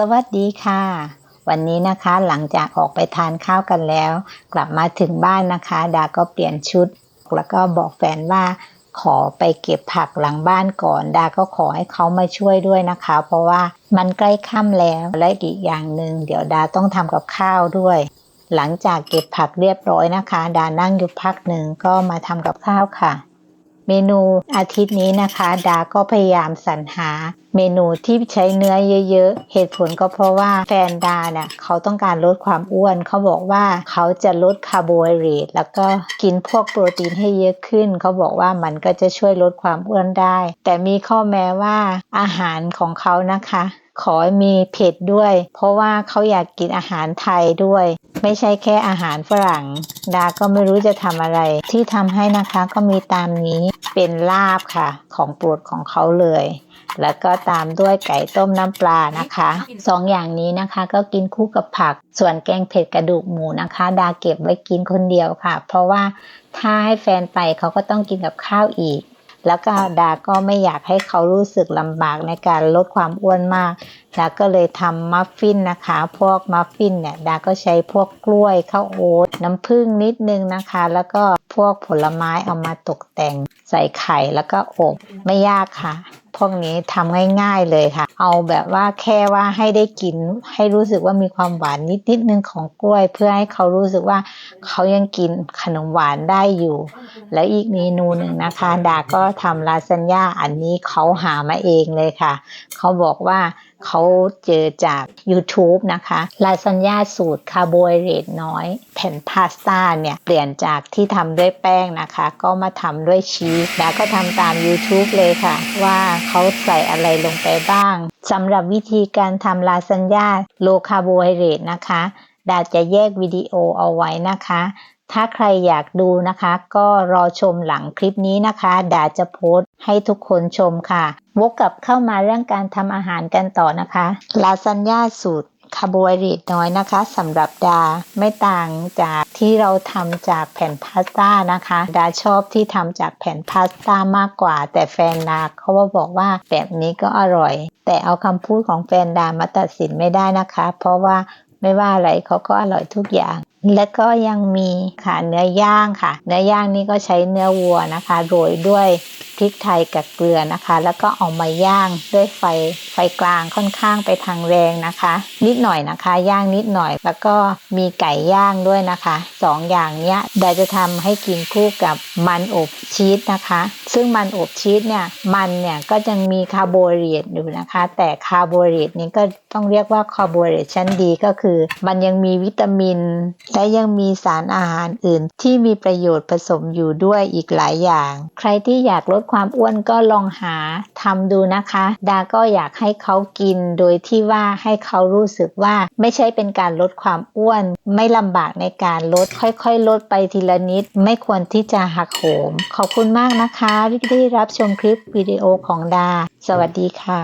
สวัสดีค่ะ วันนี้นะคะหลังจากออกไปทานข้าวกันแล้ว กลับมาถึงบ้านนะคะ ดาก็เปลี่ยนชุด แล้วก็บอกแฟนว่าขอไปเก็บผักหลังบ้านก่อน ดาก็ขอให้เขามาช่วยด้วยนะคะ เพราะว่ามันใกล้ค่ำแล้วและอีกอย่างหนึ่งเดี๋ยวดาต้องทำกับข้าวด้วย หลังจากเก็บผักเรียบร้อยนะคะ ดานั่งอยู่พักหนึ่งก็มาทำกับข้าวค่ะ เมนูอาทิตย์นี้นะคะ ดาก็พยายามสรรหาเมนูที่ใช้เนื้อเยอะๆ เหตุผลก็เพราะว่าแฟนดาเนี่ยเขาต้องการลดความอ้วน เขาบอกว่าเขาจะลดคาร์โบไฮเดรตแล้วก็กินพวกโปรตีนให้เยอะขึ้น เขาบอกว่ามันก็จะช่วยลดความอ้วนได้ แต่มีข้อแม้ว่าอาหารของเขานะคะ ขอมีเผ็ดด้วย เพราะว่าเขาอยากกินอาหารไทยด้วย ไม่ใช่แค่อาหารฝรั่ง ดาก็ไม่รู้จะทำอะไร ที่ทำให้นะคะก็มีตามนี้เป็นลาบค่ะ ของโปรดของเขาเลย แล้วก็ตามด้วยไก่ต้มน้ำปลานะคะสองอย่างนี้นะคะก็กินคู่กับผัก ส่วนแกงเผ็ดกระดูกหมูนะคะ ดาเก็บไว้กินคนเดียวค่ะ เพราะว่าถ้าให้แฟนไปเขาก็ต้องกินกับข้าวอีก แล้วก็ดาก็ไม่อยากให้เขารู้สึกลำบากในการลดความอ้วนมาก ดาก็เลยทำมัฟฟินนะคะ พวกมัฟฟินเนี่ยดาก็ใช้พวกกล้วยข้าวโอ๊ตน้ำผึ้งนิดนึงนะคะ แล้วก็พวกผลไม้เอามาตกแต่งใส่ไข่แล้วก็อบไม่ยากค่ะ พวกนี้ทำง่ายๆเลยค่ะ เอาแบบว่าแค่ว่าให้ได้กิน ให้รู้สึกว่ามีความหวานนิดนิดนึงของกล้วย เพื่อให้เขารู้สึกว่าเขายังกินขนมหวานได้อยู่ แล้วอีกเมนูหนึ่งนะคะ ดาก็ทำลาซานญ่าอันนี้เขาหามาเองเลยค่ะ เขาบอกว่า เขาเจอจาก YouTube นะคะลาซานญ่าสูตรคาร์โบไฮเดรตน้อย แผ่นพาสต้าเนี่ย เปลี่ยนจากที่ทำด้วยแป้งนะคะ ก็มาทำด้วยชีสดาก็ทำตาม YouTube เลยค่ะ ว่าเขาใส่อะไรลงไปบ้างสำหรับวิธีการทำลาซานญ่าโลคาร์โบไฮเดรตนะคะดาจะแยกวิดีโอเอาไว้นะคะ ถ้าใครอยากดูนะคะ ก็รอชมหลังคลิปนี้นะคะดาจะโพสต์ให้ทุกคนชมค่ะ วกกลับเข้ามาเรื่องการทำอาหารกันต่อนะคะ ลาซานญ่าสูตรคาร์โบไฮเดรตน้อยนะคะสำหรับดาไม่ต่างจากที่เราทำจากแผ่นพาสต้านะคะ ดาชอบที่ทำจากแผ่นพาสต้ามากกว่า แต่แฟนดาเขาว่าบอกว่าแบบนี้ก็อร่อย แต่เอาคำพูดของแฟนดามาตัดสินไม่ได้นะคะ เพราะว่าไม่ว่าอะไรเขาก็อร่อยทุกอย่าง และก็ยังมีค่ะเนื้อย่างค่ะ เนื้อย่างนี่ก็ใช้เนื้อวัวนะคะ โรยด้วยพริกไทยกับเกลือนะคะ แล้วก็เอามาย่างด้วยไฟไฟกลางค่อนข้างไปทางแรงนะคะ นิดหน่อยนะคะ ย่างนิดหน่อย แล้วก็มีไก่ย่างด้วยนะคะสองอย่างเนี้ยเดี๋ยวจะทำให้กินคู่กับมันอบชีสนะคะ ซึ่งมันอบชีสเนี่ยมันเนี่ยก็ยังมีคาร์โบไฮเดรตอยู่นะคะ แต่คาร์โบไฮเดรตนี้ก็ต้องเรียกว่าคาร์โบไฮเดรตชั้นดีก็คือ มันยังมีวิตามิน และยังมีสารอาหารอื่น ที่มีประโยชน์ผสมอยู่ด้วยอีกหลายอย่าง ใครที่อยากลดความอ้วนก็ลองหาทำดูนะคะ ดาก็อยากให้เขากินโดยที่ว่าให้เขารู้สึกว่าไม่ใช่เป็นการลดความอ้วน ไม่ลำบากในการลดค่อยๆ ลดไปทีละนิด ไม่ควรที่จะหักโหม ขอบคุณมากนะคะที่ได้รับชมคลิปวิดีโอของดา สวัสดีค่ะ